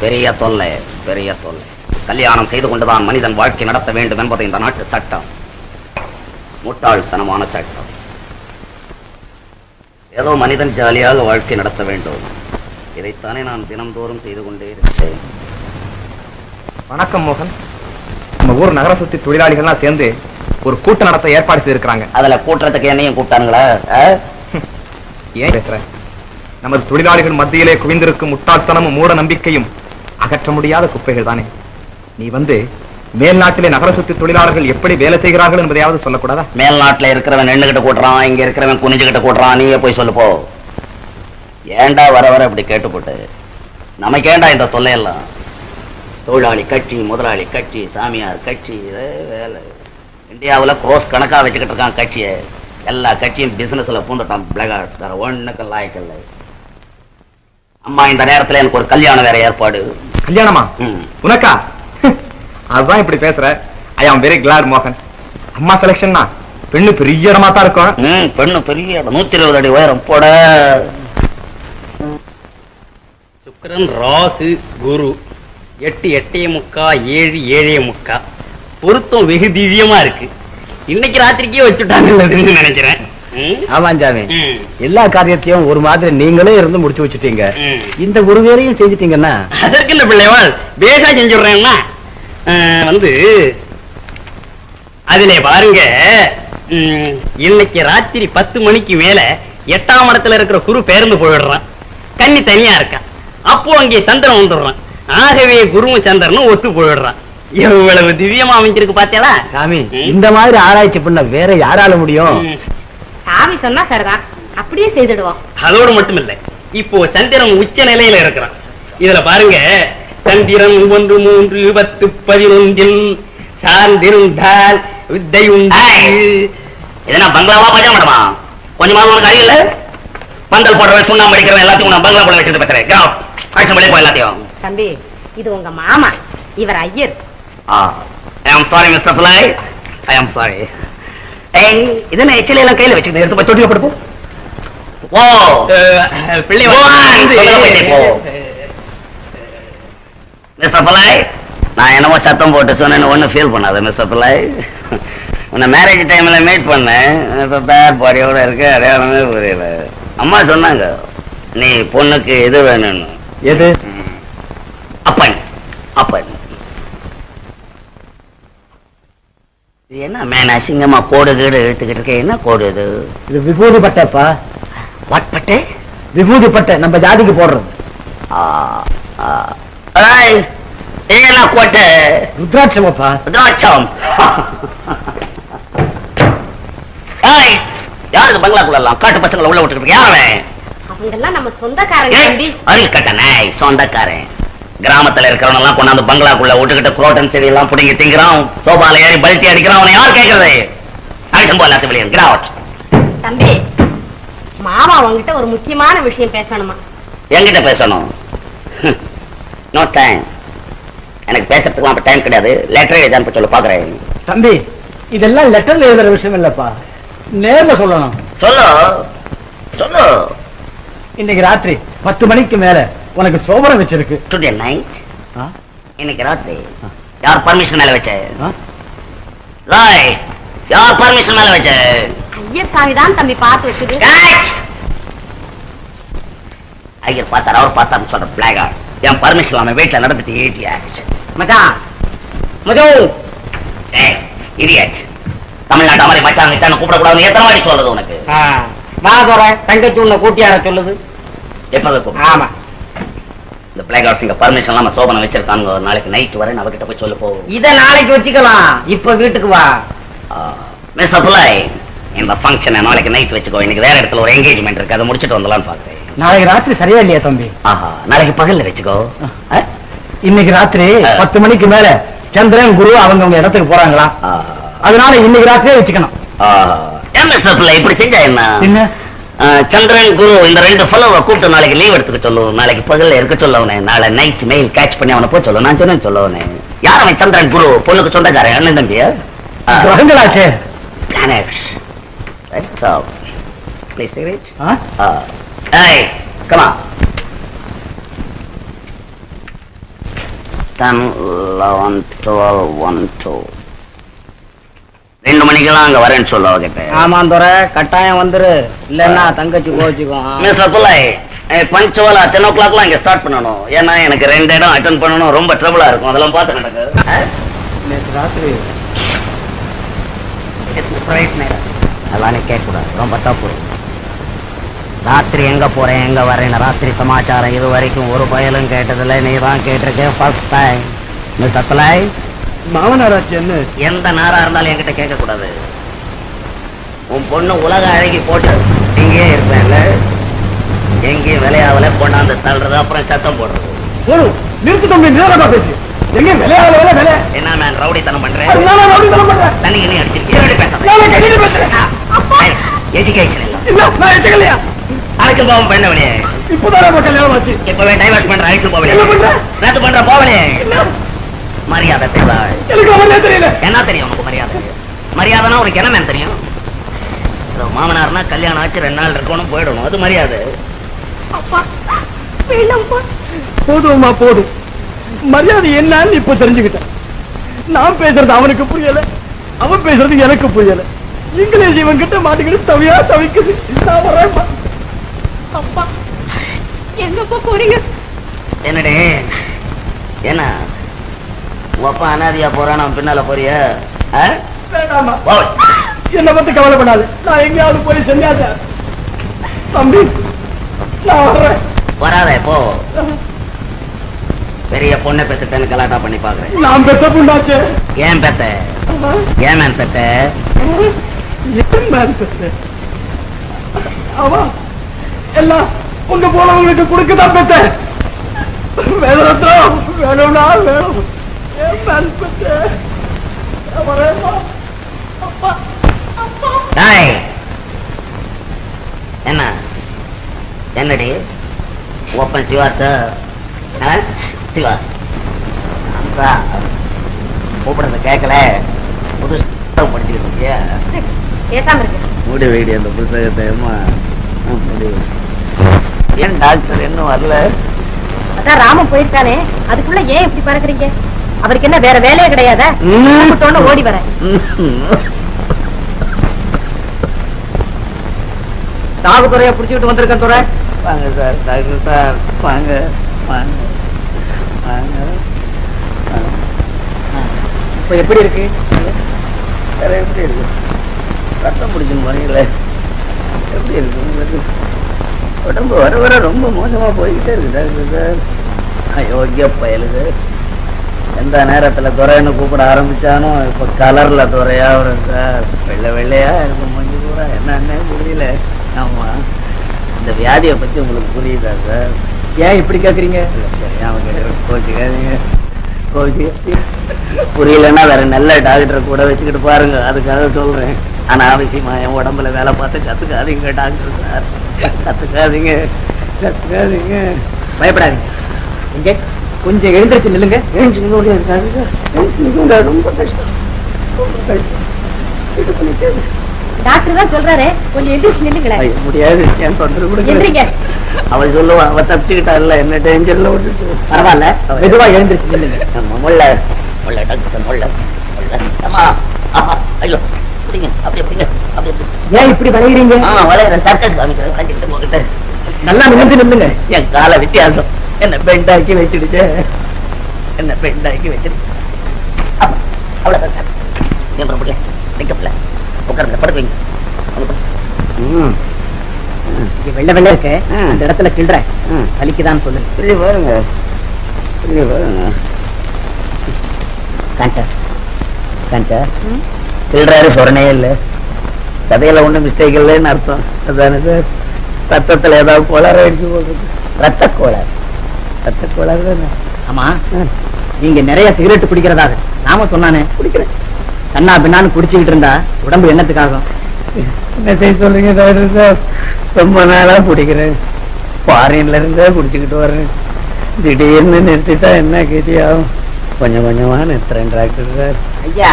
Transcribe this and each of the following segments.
பெரிய தொல்லை பெரிய தொல்லை. கல்யாணம் செய்து கொண்டுதான் மனிதன் வாழ்க்கை நடத்த வேண்டும் என்பது இந்த நாட்டு சட்டம். முட்டாள்தனமான சட்டம். ஏதோ மனிதன் ஜாலியாக வாழ்க்கை நடத்த வேண்டும். இதைத்தானே நான் தினம்தோறும் செய்து கொண்டே இருக்கிறேன். வணக்கம் மோகன். நம்ம ஊர் நகர சுத்தி தொழிலாளிகள்லாம் சேர்ந்து ஒரு கூட்டம் நடத்த ஏற்பாடு செய்திருக்கிறாங்க. அதுல கூட்டுறதுக்கு என்னையும் கூப்பிட்டானுங்களா? ஏன் பேசுற நமது தொழிலாளிகள் மத்தியிலே குவிந்திருக்கும் முட்டாள்தனமும் மூட நம்பிக்கையும் அகற்ற முடியாத குப்பைகள் தானே? நீ வந்து மேல்நாட்டிலே நகர சுத்தி தொழிலாளர்கள் எப்படி வேலை செய்கிறார்கள் என்பதையாவது சொல்லக்கூடாதா? மேல்நாட்டுல இருக்கிறவன் நின்றுகிட்ட கூட்டுறான் இங்க இருக்கிறவன் குனிஞ்சுகிட்ட கூட்டுறான் நீயே போய் சொல்லு போ. ஏன்டா வர வர இப்படி கேட்டுப்போட்டு? நமக்கேண்டா இந்த தொல்லையெல்லாம்? தொழிலாளி கட்சி முதலாளி கட்சி சாமியார் கட்சி வேலை. இந்தியாவில் க்ரோஸ் கணக்காக வச்சுக்கிட்டு இருக்கான் கட்சியை. எல்லா கட்சியும் பிசினஸ்ல பூந்துட்டான் பிளகார்ட். வேற ஒண்ணுக்கு லாய்க்கல்ல அம்மா இந்த நேரத்தில் எனக்கு ஒரு கல்யாணம் வேற ஏற்பாடு. கல்யாணமா. உனக்கா? அதுதான் இப்படி பேசுற. ஐ ஆம் வெரி கிளாட் மோகன். அம்மா செலக்ஷன்னா பெண்ணு பெரிய இடமா தான் இருக்கும். பெண்ணு பெரிய இடம். நூத்தி இருபது அடி உயரம். போட. சுக்கிரன் ராகு குரு. எட்டு எட்டே முக்கா ஏழு ஏழே முக்கா. பொருத்தம் வெகு திவ்யமா இருக்கு. இன்னைக்கு ராத்திரிக்கே வச்சுட்டாங்கன்னு நினைக்கிறேன். ம்? ஆமாம் சாமி எல்லா காரியத்தையும் ஒரு மாதிரி நீங்களே இருந்து முடிச்சு வச்சுட்டீங்க. இந்த ஒரு வேலையும் செஞ்சுட்டீங்கன்னா? அதற்கு இந்த பிள்ளைவாள் பேசா செஞ்சுடுறேன்னா வந்து அதிலே பாருங்க. இன்னைக்கு ராத்திரி பத்து மணிக்கு மேல எட்டாம் இடத்துல இருக்கிற குரு பேர்ந்து போயிடுறான். கன்னி தனியா இருக்கான். அப்போ அங்கே சந்திரன் வந்துடுறான். ஆகவே குருவும் சந்திரனும் ஒத்து போயிடுறான். எவ்வளவு திவ்யமா அமைஞ்சிருக்கு பாத்தியாளா? சாமி. இந்த மாதிரி ஆராய்ச்சி பண்ண வேற யாரால முடியும். சாமி சொன்னா சரிதான். அப்படியே செய்துடுவோம். அதோடு மட்டும் இல்ல இப்போ சந்திரன் உச்ச நிலையில இருக்கிறான். இதுல பாருங்க சந்திரன் ஒன்று மூன்று பத்து பதினொன்றில் சார்ந்திருந்தால் வித்தை உண்டு இதெல்லாம் பங்களாவா பஜா மேடமா கொஞ்சமாவது உனக்கு அறிவில்ல? பந்தல் போடுறவன் சுண்ணாம்பு அடிக்கிறவன் எல்லாத்தையும் நான் பங்களா போல வச்சுட்டு பேசுறேன். ஆக்ஷன் பண்ணி போ எல்லாத்தையும். தம்பி இது உங்க மாமா. இவர் ஐயர். ஐ ஆம் சாரி மிஸ்டர் பிள்ளை ஐ ஆம் சாரி ஏய் இது என்ன எச்சில எல்லாம் கையில வச்சுக்கிட்டு எடுத்து போய் தொட்டில பிள்ளை. மிஸ்டர் நான் என்னமோ சத்தம் போட்டு சொன்னேன்னு ஒன்றும் ஃபீல் பண்ணாத மிஸ்டர் பிள்ளை உன்னை மேரேஜ் டைம்ல மீட் பண்ணேன். இப்போ பேர் பாடியோட இருக்க அடையாளமே புரியல. அம்மா சொன்னாங்க நீ பொண்ணுக்கு இது வேணும்னு? எது? இது என்ன மேன்? அசிங்கமா கோடு கீடு இழுத்துக்கிட்டு இருக்க என்ன கோடு இது? இது விபூதி பட்டைப்பா. வாட் பட்டு? விபூதி பட்டை நம்ம ஜாதிக்கு போடுறது. என்ன கோட்டை? ருத்ராட்சமப்பா. திராட்சம் ஏய் யார் இது பங்களாக்குள்ள எல்லாம் காட்டு பசங்களை உள்ள விட்டுட்டு யார் அவன்? நம்ம சொந்தக்காரங்க ஏய், தம்பி. அறிவு கட்ட நாய் சொந்தக்காரன். கிராமத்துல இருக்கிறவன எல்லாம் கொண்டாந்து பங்களாக்குள்ள விட்டுக்கிட்டு குரோட்டன் செடி எல்லாம் புடிங்கி திங்கிறான். சோபால ஏறி பல்ட்டி அடிக்கிறான். அவனை யார் கேட்கறது ஆக்ஷன் போல வெளியே கிராவட் தம்பி மாமா உங்ககிட்ட ஒரு முக்கியமான விஷயம் பேசணுமா? என்கிட்ட பேசணும். நோ டைம் எனக்கு பேசுறதுக்கு அப்ப டைம் கிடையாது. லெட்டர் எழுதி அனுப்ப சொல்ல பாக்குறேன். தம்பி இதெல்லாம் லெட்டர்ல எழுதுற விஷயம் இல்லப்பா. நேர்ல சொல்லணும். சொல்லு. சொல்லு. இன்னைக்கு ராத்திரி பத்து மணிக்கு மேல உனக்கு சோபனம் வச்சிருக்கு. டுடே நைட் ஆ? இன்னைக்கு ராத்திரி. யார் பர்மிஷன் மேல வச்ச? லாய் யார் பர்மிஷன் மேல வச்ச? ஐயர் சாமி தான் தம்பி பார்த்து வச்சது! ஐயர் பார்த்தார் அவர் பார்த்தாரு சொல்ற பிளாகா என் பர்மிஷன் இல்லாம வீட்டுல நடந்துட்டு ஏட்டியா மச்சான் ஏய் இடியட் தமிழ்நாட்டு மாதிரி மச்சான் கிச்சான் கூப்பிடக்கூடாதுன்னு எத்தனை வாட்டி சொல்றது உனக்கு? வா போறேன். தங்கச்சி உன்னை கூட்டியார சொல்லுது எப்ப ஆமா. பிளாக் ஹவுஸ் இங்க பர்மிஷன் இல்லாம சோபனை வச்சிருக்காங்க நாளைக்கு நைட் வரை அவகிட்ட போய் சொல்லு போ. இத நாளைக்கு வச்சுக்கலாம். இப்ப வீட்டுக்கு வா. மிஸ்டர் புள்ளை இந்த ஃபங்க்ஷனை நாளைக்கு நைட் வச்சுக்கோ. இன்னைக்கு வேற இடத்துல ஒரு என்கேஜ்மெண்ட் இருக்கு. அதை முடிச்சிட்டு வந்துடலாம்னு பாக்குறேன் நாளைக்கு ராத்திரி சரியா இல்லையா தம்பி? ஆஹா நாளைக்கு பகல்ல வச்சுக்கோ? இன்னைக்கு ராத்திரி. பத்து மணிக்கு மேல சந்திரன் குரு அவங்க அவங்க இடத்துக்கு போறாங்களா. அதனால இன்னைக்கு ராத்திரியே வச்சுக்கணும். பிள்ளை இப்படி செஞ்சா என்ன? என்ன? சந்திரன் குரு இந்த ரெண்டு ஃபெலோவை கூப்பிட்டு நாளைக்கு லீவ் எடுத்துக்க சொல்லு. நாளைக்கு பகல்ல இருக்க சொல்ல அவனை நாளை நைட் மெயில் கேட்ச் பண்ணி அவனை போய் சொல்லு. நான் சொன்னேன்னு சொல்ல அவனை யார் அவன் சந்திரன் குரு? பொண்ணுக்கு சொந்தக்காரன் அண்ணன் தம்பியா? கிரகங்களாச்சே. Planets That's all. Please cigarette? ஆ? Uh, hey, come on. Ten eleven twelve one two மணிக்கெல்லாம் அங்க வரேன்னு சொல்ல அவகிட்ட ஆமாம் துறை கட்டாயம் வந்துரு. இல்லன்னா தங்கச்சி கோச்சுக்கும் மிஸ் அப்துல்லாய் பஞ்சுவலா டென் ஓ கிளாக்லாம் இங்க ஸ்டார்ட் பண்ணணும். ஏன்னா எனக்கு ரெண்டு இடம் அட்டன் பண்ணணும். ரொம்ப ட்ரபிளா இருக்கும். அதெல்லாம் பார்த்து நடக்கு. ராத்திரி. அதெல்லாம் கேட்கக்கூடாது. ரொம்ப தப்பு. ராத்திரி எங்க போறேன் எங்க வரேன் ராத்திரி சமாச்சாரம். இது வரைக்கும் ஒரு பயலும் கேட்டதில்ல. நீ தான் கேட்டிருக்கேன் ஃபர்ஸ்ட் டைம் மிஸ் அப்துல்லாய் மாமனாராச்சு என்ன? எந்த நேரம் இருந்தாலும் என்கிட்ட கேட்க கூடாது உன் பொண்ணு உலக அழகி போட்டு இங்கேயே இருப்பேன்ல. எங்கேயும் விளையாவல கொண்டாந்து தள்ளுறது அப்புறம் சத்தம் போடுறது. போதும் நிறுத்து தம்பி நேரமா பேசு எங்க விளையாட வேலை வேலை என்ன மேன் ரவுடித்தனம் பண்றேன்? நான் மாட்டேன் தண்ணி கிண்ணி அடிச்சிருக்கேன். நான் பேசுறேன். எஜுகேஷன் இல்ல. நான் எடுக்கலையா அதுக்கு போவோம் பெண்ணவனே இப்போதான் கல்யாணம் ஆச்சு. இப்பவே டைவர்ஸ் பண்ற ஐசு போவனே என்ன பண்ற? நேத்து பண்ற போவனே? மரியாதை தேவாள் எனக்கு அவனே தெரியல? என்ன தெரியும் உனக்கு மரியாதை? மரியாதைனா உனக்கு என்ன தெரியும்? மாமனார்னா கல்யாணம் ஆச்சு ரெண்டு நாள் இருக்கணும் போயிடணும். அது மரியாதை. போதும்மா போதும். மரியாதை என்னன்னு இப்ப தெரிஞ்சுக்கிட்டேன். நான் பேசுறது அவனுக்கு புரியல. அவன் பேசுறது எனக்கு புரியல. இங்கிலீஷ் இவன் கிட்ட மாட்டிக்கிட்டு தவியா தவிக்குது. நான் அப்பா எங்கப்பா போறீங்க? என்னடே? என்ன உன் அப்பா அனாதியா போறான் அவன் பின்னால போறிய? என்னை பத்தி கவலைப்படாது. நான் எங்கேயாவது போய் செஞ்சாத. தம்பி வராதே போ. பெரிய பொண்ணை பெத்துட்டேன்னு கலாட்டா பண்ணி பாக்குறேன். நான் பெத்த புண்டாச்சே ஏன் பெத்த? ஏன் பெத்த? ஏன் பெத்த? எல்லாம் உங்க போனவங்களுக்கு கொடுக்கதான் பெத்த வேதரத்னம் வேணும்னா வேணும். என்ன? என்னடி? ஓப்பன் சிவார் சார் சிவா கூப்பிடுறத கேட்கல. புதுசாக படிச்சுக்கிட்டு இருக்கியா? மூடி வைடி அந்த புத்தகத்தை. ஏன் டாக்டர் இன்னும் வரல? அதான் ராமன் போயிருக்கானே. அதுக்குள்ள ஏன் இப்படி பறக்குறீங்க? அவருக்கு என்ன வேற வேலையே கிடையாதா? ஓடி வரேன். தாகுத்துறைய புடிச்சுக்கிட்டு வந்திருக்கேன் துறை வாங்க சார் டாக்டர் சார். வாங்க வாங்க வாங்க. இப்ப எப்படி இருக்கு? வேற எப்படி இருக்கு? ரத்தம் பிடிக்கும் முறையில் எப்படி இருக்கு உங்களுக்கு? உடம்பு வர வர ரொம்ப மோசமா போய்கிட்டே இருக்கு டாக்டர் சார். அயோக்கிய பயலுது எந்த நேரத்துல துறைன்னு கூப்பிட ஆரம்பிச்சானோ இப்ப கலர்ல துறையா வரும் சார் வெள்ளை வெள்ளையா இருக்கு மூஞ்சி பூரா. என்னன்னே புரியல. ஆமா. இந்த வியாதியை பத்தி உங்களுக்கு புரியுதா சார்? ஏன் இப்படி கேக்குறீங்க? தெரியாம கேட்குறேன் கோச்சிக்காதீங்க. கோச்சிக்காதீங்க புரியலன்னா வேற நல்ல டாக்டரை கூட வச்சுக்கிட்டு பாருங்க. அதுக்காக சொல்றேன். ஆனா அவசியமா என் உடம்புல வேலை பார்த்து கத்துக்காதீங்க டாக்டர் சார். கத்துக்காதீங்க. கத்துக்காதீங்க. பயப்படாதீங்க. இங்க. கொஞ்சம் எழுந்திருச்சு நில்லுங்க. எழுந்து நிக்க முடியாது எழுந்து ரொம்ப கஷ்டம். இரு. டாக்டர் தான் சொல்றாரு. கொஞ்சம் எந்திரிச்சு நின்னுங்களேன் ஐயோ, முடியாது. என் தொந்தரவு எந்திரிங்க அவள் சொல்லுவா அவ தப்பிச்சுக்கிட்டா இல்ல என்ன டேஞ்சர்ல விட்டுட்டு. பரவாயில்ல. மெதுவா எழுந்திருச்சு நில்லுங்க. ஆமா, முள்ள முள்ள டாக்டர் முள்ள முள்ள அம்மா ஆஹா ஐயோ. பிடிங்க அப்படி பிடிங்க அப்படி. ஏன் இப்படி விளையிறீங்க? ஆ வளையிற சர்க்கஸ் காமிக்கிறேன். நல்லா நிமிர்ந்து நில்லுங்க. என் கால வித்தியாசம். என்ன பெண்டாக்கி வச்சுடுச்சு என்ன பெண்டாக்கி வச்சுடு ஆமா அவ்வளவுதான் சார் நீங்க முடியல நிக்கப்பல உட்காருங்க படுப்பீங்க ம் வெள்ளை வெள்ளை இருக்கு. அந்த இடத்துல கிள்றேன் ம் வலிக்குதான்னு சொல்லுங்க இப்படி பாருங்க இப்படி பாருங்க திருடுறாரு சொரணே இல்லை சதையில ஒண்ணும் மிஸ்டேக் இல்லைன்னு அர்த்தம் அதானே சார் ரத்தத்துல ஏதாவது கோளாறு அடிச்சு போகுது ரத்த கோளாறு ரத்த கோளாறு ஆமா. நீங்க நிறைய சிகரெட் குடிக்கிறதாக நாம சொன்னானே. குடிக்கிறேன் கண்ணா பின்னான்னு குடிச்சுக்கிட்டு இருந்தா உடம்பு என்னத்துக்காகும்? என்ன செய்ய சொல்றீங்க டாக்டர் சார். ரொம்ப நாளா குடிக்கிறேன் ஃபாரின்ல இருந்தே குடிச்சுக்கிட்டு வர்றேன் திடீர்னு நிறுத்திட்டா என்ன ஆகும் கொஞ்சம் கொஞ்சமா நிறுத்துறேன் டாக்டர் சார். ஐயா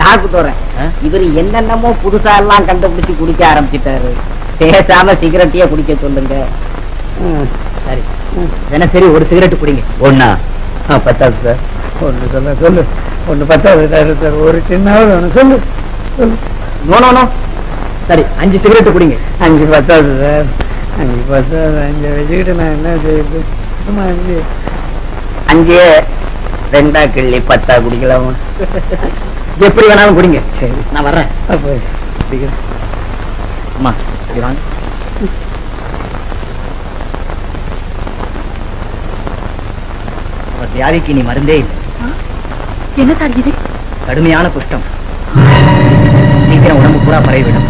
டாக்கு தோறேன்? இவரு என்னென்னமோ புதுசா எல்லாம் கண்டுபிடிச்சு குடிக்க ஆரம்பிச்சிட்டாரு. பேசாம சிகரெட்டையே குடிக்க சொல்லுங்க. ம், சரி தினசரி ஒரு சிகரெட் குடிங்க. ஒண்ணா? ஆ, பத்தாது சார். ஒண்ணு சொல்ல சொல்லு. ஒண்ணு பத்தாவது சார் ஒரு சின்னாவது ஒண்ணு சொல்லு சொல்லு. நோ நோ நோ சரி அஞ்சு சிகரெட் குடிங்க. அஞ்சு பத்தாவது சார். அஞ்சு பத்தாவது அஞ்சு வச்சுக்கிட்டு நான் என்ன செய்யுது சும்மா அஞ்சு அஞ்சே ரெண்டா கிள்ளி பத்தா குடிக்கலாமா? எப்படி வேணாலும் குடிங்க. சரி. நான் வர்றேன். அம்மா வாங்க. வியாதிக்கு நீ மருந்தே இல்லை. என்ன சார் இது? கடுமையான குஷ்டம். சீக்கிரம் உடம்பு பூரா பரவிவிடும்.